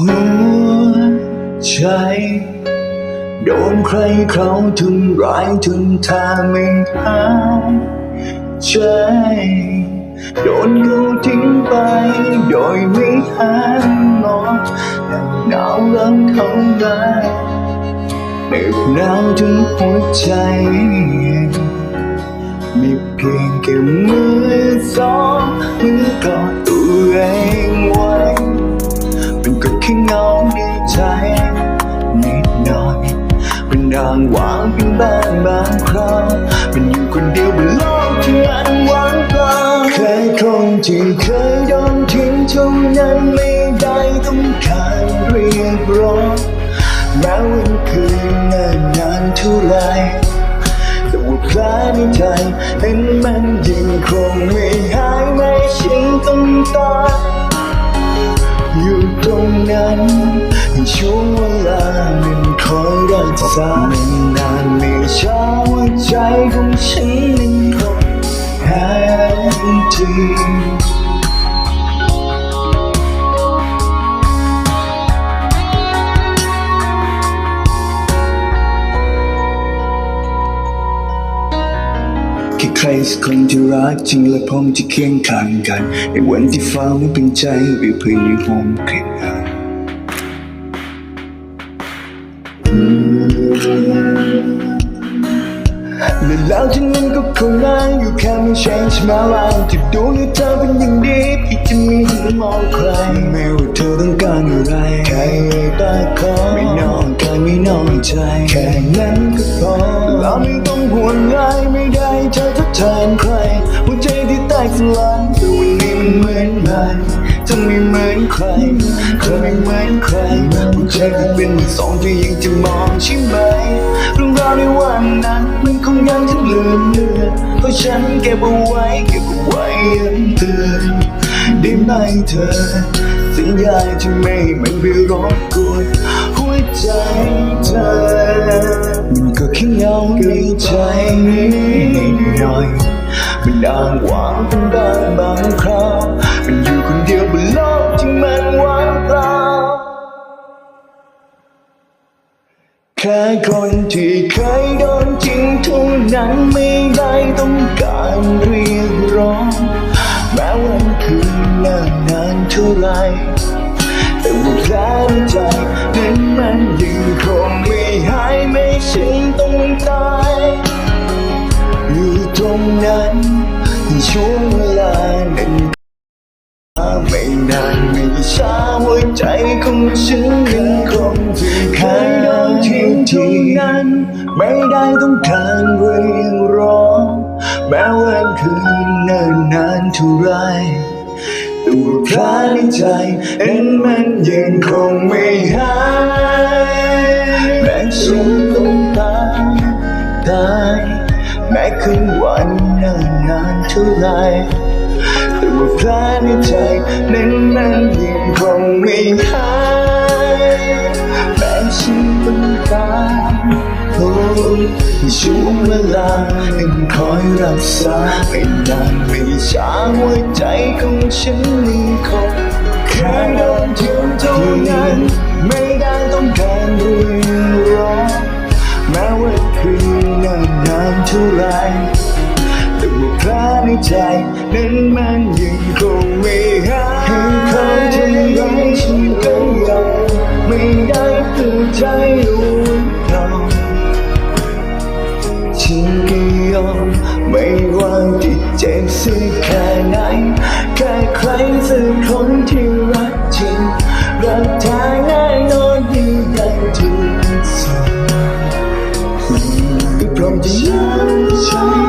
หัวใจ โดนใครเขาทำร้ายจนทาไม่หายใจ โดนเขาทิ้งไป โดยไม่หันมองหนาวเริ่มเข้ามาเหน็บหนาวถึงหัวใจ มีเพียงแค่มือสองมือ บ้างบางคราวเป็นอยู่คนเดียวบนโลกที่อันว่างเปล่าเคยคนที่เคยโดนทิ้งเท่านั้นไม่ได้ต้องการเรียกร้องแม้วันคืนนานนานเท่าไรแต่ว่าแผลในใจนั้นมันยังคงไม่หายไม่ชินต้องตายอยู่ตรงนั้นให้ช่วงเวลา ของฉันมันคงหายทีแค่ใครสักคนที่รักจริงและพร้อมจะเคียงข้างกัน ในวันที่ฟ้าไม่เป็นใจหรือเพื่อนยังหอมกลิ่นอาย และแล้วจากนั้นก็คงนั่งอยู่แค่ไม่ change my life ที่ดูให้เธอเป็นอย่างดีที่จะมีให้มองใครไม่ว่าเธอต้องการอะไรแค่ปากคอไม่นอกกายไม่นอกใจแค่นั้นก็พอเราไม่ต้องห่วงใยไม่ได้เธอทดแทนใครหัวใจที่แตกสลายแต่วันนี้มันเหมือนใหม่จะไม่เหมือนใครเธอไม่เหมือนใครหัวใจที่เป็นมือสองเธอยังจะมองใช่ไหมเรื่องราวในวันนั้น ยังจะลืมเลือนเพราะฉันเก็บเอาไว้เก็บเอาไว้ยังเตือนได้ไหมเธอ สัญญาที่ไม่ให้มันไปรบกวนหัวใจเธอ มันก็แค่เงาในใจนิดหน่อยมันอ้างหวังเป็นบางบางคราวมันอยู่คนเดียว แค่คนที่เคยโดนจริงเท่านั้นไม่ได้ต้องการเรียกร้อง แม้วันคืนนานนานเท่าไรแต่ว่าแผลในใจนั้นมันยังคงไม่หายไม่ชินต้องตายอยู่ตรงนั้นช่วงเวลานั้นไม่นานไม่ช้าหัวใจของฉันยังคงที่เคย ทิ้งตรงนั้น ไม่ได้ต้องการเรียกร้อง แม้วันคืนเนิ่นนานเท่าไรตัวาแผลในใจนั้นมันยังคงไม่หายแม้ฉันต้องตายตายแม้คืนวันเนิ่นนานเท่าไรแต่ว่าแผลในใจนั้นมันยังคงไม่หาย ตาโอ้ช่วงเวลาหนึ่งคอยรักษาไม่นานไม่ช้าหัวใจของฉันยังคงแค่โดนทิ้งเท่านั้นไม่ได้ต้องการเรียกร้องแม้ว่าคืนนานนานเท่าไรแต่ว่าแผลในใจนั้นมันยังคงไม่หายให้เขาทำร้ายฉันก็ยังไม่ได้เพื่อใจรู้ ฉันก็ยอมไม่ว่าที่เจ็บสักแค่ไหนแค่ใครสักคนที่รักจริงรักแท้แน่นอนยิ่งใหญ่ที่สุดมันก็พร้อมจะยอมใช้